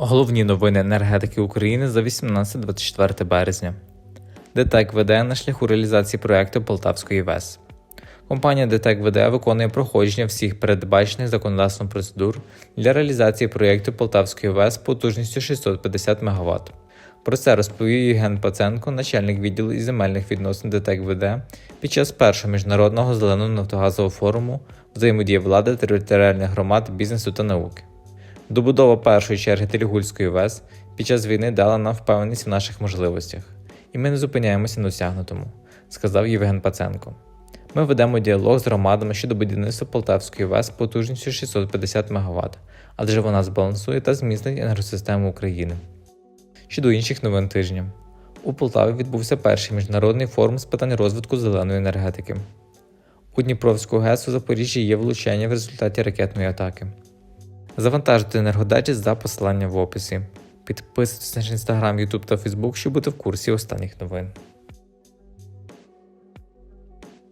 Головні новини енергетики України за 18-24 березня. ДТЕК веде на шляху реалізації проекту Полтавської ВЕС. Компанія ДТЕК ВД виконує проходження всіх передбачених законодавством процедур для реалізації проєкту Полтавської ВЕС потужністю 650 МВт. Про це розповів Євген Паценко, начальник відділу із земельних відносин ДТЕК ВД під час першого міжнародного зеленого нафтогазового форуму взаємодії влади, територіальних громад, бізнесу та науки. Добудова першої черги Телігульської ВЕС під час війни дала нам впевненість в наших можливостях, і ми не зупиняємося на досягнутому, сказав Євген Паценко. Ми ведемо діалог з громадами щодо будівництва Полтавської ВЕС потужністю 650 МВт, адже вона збалансує та зміцнить енергосистему України. Щодо інших новин тижня. У Полтаві відбувся перший міжнародний форум з питань розвитку зеленої енергетики. У Дніпровську ГЕС у Запоріжжі є влучання в результаті ракетної атаки. Завантажити енергодачі за посиланням в описі. Підписуйтесь на наш інстаграм, Ютуб та Фейсбук, щоб бути в курсі останніх новин.